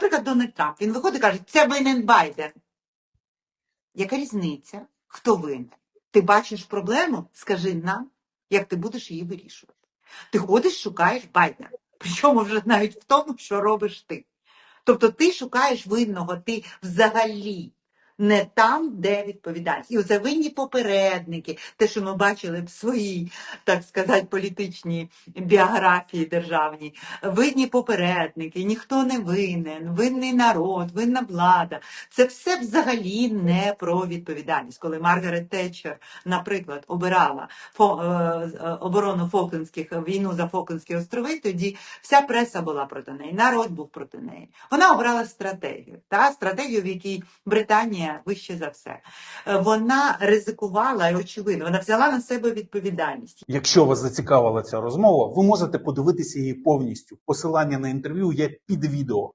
Наприклад, Дональд Трамп. Він виходить і каже, це винен Байден. Яка різниця? Хто винен? Ти бачиш проблему? Скажи нам, як ти будеш її вирішувати. Ти ходиш, шукаєш Байдена. Причому вже навіть в тому, що робиш ти. Тобто ти шукаєш винного, ти взагалі не там, де відповідальність. І оце винні попередники, те, що ми бачили в своїй, так сказати, політичній біографії державній. Винні попередники, ніхто не винен, винний народ, винна влада. Це все взагалі не про відповідальність. Коли Маргарет Тетчер, наприклад, обирала е, е, оборону Фолклендських, війну за Фолклендські острови, тоді вся преса була проти неї, народ був проти неї. Вона обрала стратегію, та стратегію, в якій Британія вище за все. Е, Вона ризикувала і очевидно, вона взяла на себе відповідальність. Якщо вас зацікавила ця розмова, ви можете подивитися її повністю. Посилання на інтерв'ю є під відео.